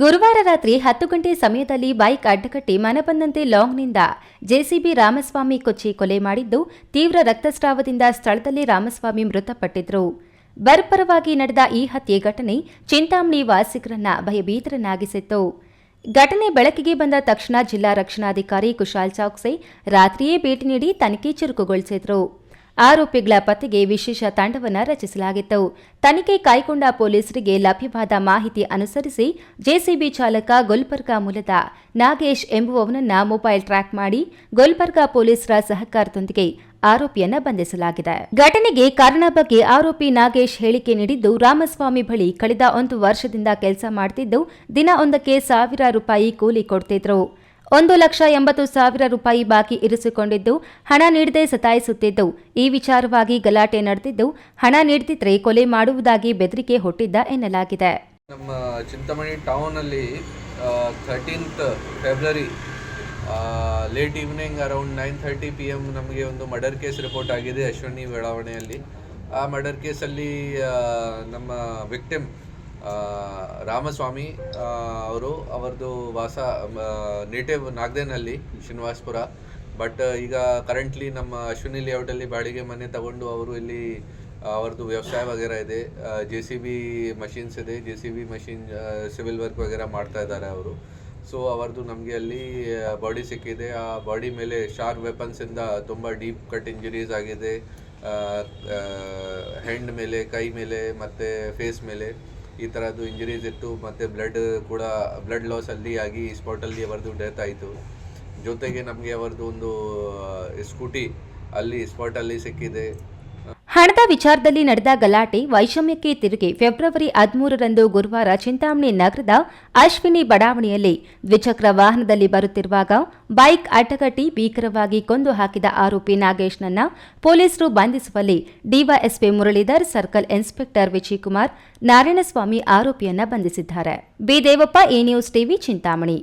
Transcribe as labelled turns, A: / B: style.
A: ಗುರುವಾರ ರಾತ್ರಿ ಹತ್ತು ಗಂಟೆ ಸಮಯದಲ್ಲಿ ಬೈಕ್ ಅಡ್ಡಕಟ್ಟಿ ಮನಬಂದಂತೆ ಲಾಂಗ್ನಿಂದ ಜೆಸಿಬಿ ರಾಮಸ್ವಾಮಿ ಕೊಚ್ಚಿ ಕೊಲೆ ಮಾಡಿದ್ದು ತೀವ್ರ ರಕ್ತಸ್ರಾವದಿಂದ ಸ್ಥಳದಲ್ಲಿ ರಾಮಸ್ವಾಮಿ ಮೃತಪಟ್ಟಿದ್ರು. ಬರ್ಬರವಾಗಿ ನಡೆದ ಈ ಹತ್ಯೆ ಘಟನೆ ಚಿಂತಾಮಣಿ ವಾಸಿಗರನ್ನ ಭಯಭೀತರನ್ನಾಗಿಸಿತ್ತು. ಘಟನೆ ಬೆಳಕಿಗೆ ಬಂದ ತಕ್ಷಣ ಜಿಲ್ಲಾ ರಕ್ಷಣಾಧಿಕಾರಿ ಕುಶಾಲ್ ಚೌಕ್ಸೆ ರಾತ್ರಿಯೇ ಭೇಟಿ ನೀಡಿ ತನಿಖೆ ಚುರುಕುಗೊಳಿಸಿದ್ರು. ಆರೋಪಿಗಳ ಪತ್ತೆಗೆ ವಿಶೇಷ ತಂಡವನ್ನು ರಚಿಸಲಾಗಿತ್ತು. ತನಿಖೆ ಕೈಗೊಂಡ ಪೊಲೀಸರಿಗೆ ಲಭ್ಯವಾದ ಮಾಹಿತಿ ಅನುಸರಿಸಿ ಜೆಸಿಬಿ ಚಾಲಕ ಗುಲ್ಬರ್ಗಾ ಮೂಲದ ನಾಗೇಶ್ ಎಂಬುವವನನ್ನ ಮೊಬೈಲ್ ಟ್ರ್ಯಾಕ್ ಮಾಡಿ ಗುಲ್ಬರ್ಗಾ ಪೊಲೀಸರ ಸಹಕಾರದೊಂದಿಗೆ ಆರೋಪಿಯನ್ನ ಬಂಧಿಸಲಾಗಿದೆ. ಘಟನೆಗೆ ಕಾರಣ ಬಗ್ಗೆ ಆರೋಪಿ ನಾಗೇಶ್ ಹೇಳಿಕೆ ನೀಡಿದ್ದು, ರಾಮಸ್ವಾಮಿ ಬಳಿ ಕಳೆದ ಒಂದು ವರ್ಷದಿಂದ ಕೆಲಸ ಮಾಡ್ತಿದ್ದು, ದಿನ ಒಂದಕ್ಕೆ ಸಾವಿರ ರೂಪಾಯಿ ಕೂಲಿ ಕೊಡ್ತಿದ್ರು. ಒಂದು ಲಕ್ಷ ಎಂಬತ್ತು ಸಾವಿರ ರೂಪಾಯಿ ಬಾಕಿ ಇರಿಸಿಕೊಂಡಿದ್ದು, ಹಣ ನೀಡದೆ ಸತಾಯಿಸುತ್ತಿದ್ದು, ಈ ವಿಚಾರವಾಗಿ ಗಲಾಟೆ ನಡೆದಿದ್ದು, ಹಣ ನೀಡದಿದ್ರೆ ಕೊಲೆ ಮಾಡುವುದಾಗಿ ಬೆದರಿಕೆ ಹೊಟ್ಟಿದ್ದ ಎನ್ನಲಾಗಿದೆ.
B: ನಮ್ಮ Chintamani ಟೌನಲ್ಲಿ thirteenth February late evening around nine thirty P M ನಮಗೆ ಒಂದು ಮರ್ಡರ್ ಕೇಸ್ ರಿಪೋರ್ಟ್ ಆಗಿದೆ ಅಶ್ವಿನಿ ಬೆಳಾವಣೆಯಲ್ಲಿ. ಆ ಮರ್ಡರ್ ಕೇಸಲ್ಲಿ ನಮ್ಮ ವಿಕ್ಟಿಮ್ ರಾಮಸ್ವಾಮಿ ಅವರು ಅವರದು ವಾಸ ನೇಟಿವ್ ನಾಗದೇನಲ್ಲಿ, ಶ್ರೀನಿವಾಸ್ಪುರ. ಬಟ್ ಈಗ ಕರೆಂಟ್ಲಿ ನಮ್ಮ ಅಶ್ವಿನಿ ಲೇಔಟಲ್ಲಿ ಬಾಡಿಗೆ ಮನೆ ತಗೊಂಡು ಅವರು ಇಲ್ಲಿ ಅವ್ರದ್ದು ವ್ಯವಸಾಯ ವಗೇರ ಇದೆ. ಜೆ ಸಿ ಬಿ ಮಷಿನ್ಸ್ ಇದೆ. J C B machine civil work ವಗೇರ ಮಾಡ್ತಾ ಇದ್ದಾರೆ ಅವರು. ಸೊ ಅವರದು ನಮಗೆ ಅಲ್ಲಿ ಬಾಡಿ ಸಿಕ್ಕಿದೆ. ಆ ಬಾಡಿ ಮೇಲೆ ಶಾರ್ಪ್ ವೆಪನ್ಸಿಂದ ತುಂಬ ಡೀಪ್ ಕಟ್ ಇಂಜುರೀಸ್ ಆಗಿದೆ. ಹೆಂಡ್ ಮೇಲೆ, ಕೈ ಮೇಲೆ, ಮತ್ತು ಫೇಸ್ ಮೇಲೆ. ಈ ಥರದ್ದು ಇಂಜುರೀಸ್ ಇತ್ತು, ಮತ್ತು ಬ್ಲಡ್ ಕೂಡ ಬ್ಲಡ್ ಲಾಸ್ ಅಲ್ಲಿ ಆಗಿ ಸ್ಪಾಟಲ್ಲಿ ಅವರದ್ದು ಡೆತ್ ಆಯಿತು. ಜೊತೆಗೆ ನಮಗೆ ಅವರದ್ದು ಒಂದು ಸ್ಕೂಟಿ ಅಲ್ಲಿ ಸ್ಪಾಟಲ್ಲಿ ಸಿಕ್ಕಿದೆ.
A: ವಿಚಾರದಲ್ಲಿ ನಡೆದ ಗಲಾಟೆ ವೈಷಮ್ಯಕ್ಕೆ ತಿರುಗಿ ಫೆಬ್ರವರಿ ಹದಿಮೂರರಂದು ಗುರುವಾರ ಚಿಂತಾಮಣಿ ನಗರದ ಅಶ್ವಿನಿ ಬಡಾವಣೆಯಲ್ಲಿ ದ್ವಿಚಕ್ರ ವಾಹನದಲ್ಲಿ ಬರುತ್ತಿರುವಾಗ ಬೈಕ್ ಅಡ್ಡಗಟ್ಟಿ ಭೀಕರವಾಗಿ ಕೊಂದು ಹಾಕಿದ ಆರೋಪಿ ನಾಗೇಶ್ನನ್ನ ಪೊಲೀಸರು ಬಂಧಿಸುವಲ್ಲಿ DYSP Muralidhar, circle inspector Vijayakumar, Narayanaswamy ಆರೋಪಿಯನ್ನ ಬಂಧಿಸಿದ್ದಾರೆ. B Devappa, A news TV, Chintamani.